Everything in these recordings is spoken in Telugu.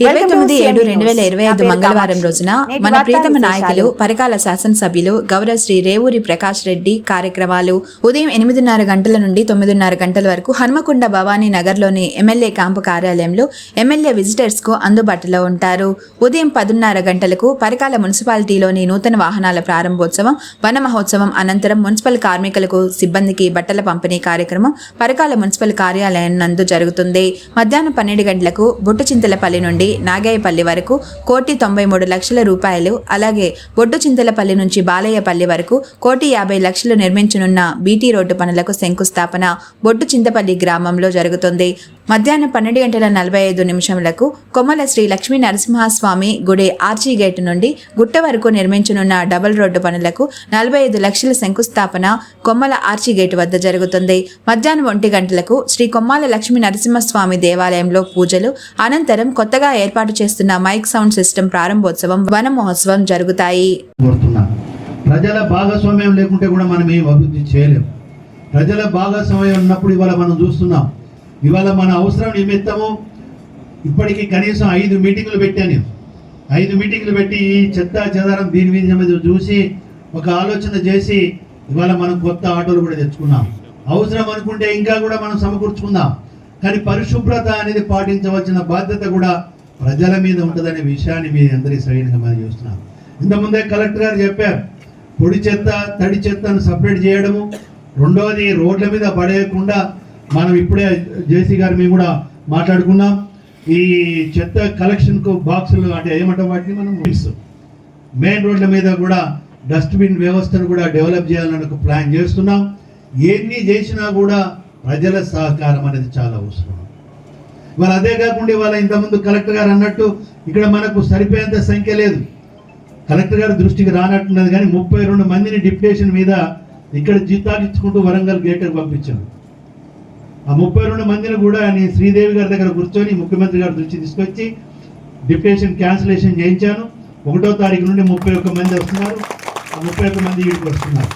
ఇరవై తొమ్మిది ఏడు రెండు వేల ఇరవై ఐదు మంగళవారం రోజున మన ప్రీతమ నాయకులు పరకాల శాసనసభ్యులు గౌరవ శ్రీ రేవూరి ప్రకాష్ రెడ్డి కార్యక్రమాలు ఉదయం ఎనిమిదిన్నర గంటల నుండి తొమ్మిదిన్నర గంటల వరకు హన్మకొండ భవానీ నగర్లోని ఎమ్మెల్యే క్యాంపు కార్యాలయంలో ఎమ్మెల్యే విజిటర్స్కు అందుబాటులో ఉంటారు. ఉదయం పదున్నర గంటలకు పరకాల మున్సిపాలిటీలోని నూతన వాహనాల ప్రారంభోత్సవం వన మహోత్సవం అనంతరం మున్సిపల్ కార్మికులకు సిబ్బందికి బట్టల పంపిణీ కార్యక్రమం పరకాల మున్సిపల్ కార్యాలయం నందు జరుగుతుంది. మధ్యాహ్నం పన్నెండు గంటలకు బొట్టుచింతలపల్లి నుండి నాగాయపల్లి వరకు కోటి తొంభై మూడు లక్షల రూపాయలు అలాగే బొడ్డుచింతలపల్లి నుంచి బాలయ్యపల్లి వరకు కోటి యాభై లక్షలు నిర్మించనున్న బీటీ రోడ్డు పనులకు శంకుస్థాపన బొడ్డు చింతపల్లి గ్రామంలో జరుగుతుంది. మధ్యాహ్నం పన్నెండు గంటల నలభై ఐదు నిమిషములకు కొమ్మల శ్రీ లక్ష్మీ నరసింహస్వామి గుడి ఆర్చీ గేట్ నుండి గుట్ట వరకు నిర్మించనున్న డబుల్ రోడ్డు పనులకు నలభై ఐదు లక్షల శంకుస్థాపన కొమ్మల ఆర్చీ గేట్ వద్ద జరుగుతుంది. మధ్యాహ్నం ఒంటి గంటలకు శ్రీ కొమ్మాల లక్ష్మీ నరసింహస్వామి దేవాలయంలో పూజలు అనంతరం కొత్తగా ఏర్పాటు చేస్తున్న మైక్ సౌండ్ సిస్టమ్ ప్రారంభోత్సవం వన మహోత్సవం జరుగుతాయి. ప్రజల భాగస్వామ్యం లేకుంటే కూడా మనం ఏం అభివృద్ధి చేయలేము ప్రజల భాగస్వామ్యం ఉన్నప్పుడు ఇవాళ మనం చూస్తున్నాం. ఇవాళ మన అవసరం నిమిత్తము ఇప్పటికీ కనీసం ఐదు మీటింగులు పెట్టాను ఐదు మీటింగులు పెట్టి ఈ చెత్త చెదారం దీని మీద మీద చూసి ఒక ఆలోచన చేసి ఇవాళ మనం కొత్త ఆటోలు కూడా తెచ్చుకున్నాం. అవసరం అనుకుంటే ఇంకా కూడా మనం సమకూర్చుకుందాం. కానీ పరిశుభ్రత అనేది పాటించవలసిన బాధ్యత కూడా ప్రజల మీద ఉంటుందనే విషయాన్ని మీ అందరికీ సరైనగా మనం చూస్తున్నాం. ఇంతకుముందే కలెక్టర్ గారు చెప్పారు పొడి చెత్త తడి చెత్తను సపరేట్ చేయడము రెండవది రోడ్ల మీద పడేయకుండా మనం ఇప్పుడే జేసీ గారు మేము కూడా మాట్లాడుకున్నాం. ఈ చెత్త కలెక్షన్కు బాక్సులు అంటే ఏమంటాం వాటిని మనం? మెయిన్ రోడ్ల మీద కూడా డస్ట్బిన్ వ్యవస్థను కూడా డెవలప్ చేయాలని ఒక ప్లాన్ చేస్తున్నాం. ఎన్ని చేసినా కూడా ప్రజల సహకారం అనేది చాలా అవసరం. ఇవాళ అదే కాకుండా ఇవాళ ఇంతకుముందు కలెక్టర్ గారు అన్నట్టు ఇక్కడ మనకు సరిపోయేంత సంఖ్య లేదు. కలెక్టర్ గారి దృష్టికి రానట్టున్నది కానీ ముప్పై రెండు మందిని డిప్యుటేషన్ మీద ఇక్కడ జీతాకిచ్చుకుంటూ వరంగల్ గేటర్ పంపించాను ఆ ముప్పై రెండు మందిని కూడా నేను శ్రీదేవి గారి దగ్గర కూర్చొని ముఖ్యమంత్రి గారి దృష్టి తీసుకొచ్చి డిప్యుటేషన్ క్యాన్సిలేషన్ చేయించాను. ఒకటో తారీఖు నుండి ముప్పై ఒక్క మంది వస్తున్నారు. ఆ ముప్పై ఒక్క మంది వీడికి వస్తున్నారు.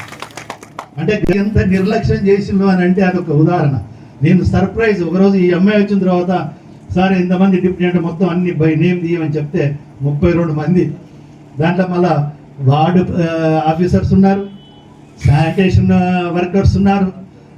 అంటే ఎంత నిర్లక్ష్యం చేసిందో అని అంటే అదొక ఉదాహరణ. నేను సర్ప్రైజ్ ఒకరోజు ఈ అమ్మాయి వచ్చిన తర్వాత సార్ ఇంతమంది డిప్యూటీ అంటే మొత్తం అన్ని బై నేమ్ తీయమని చెప్తే ముప్పై రెండు మంది. దాంట్లో మళ్ళా వార్డు ఆఫీసర్స్ ఉన్నారు శానిటేషన్ వర్కర్స్ ఉన్నారు.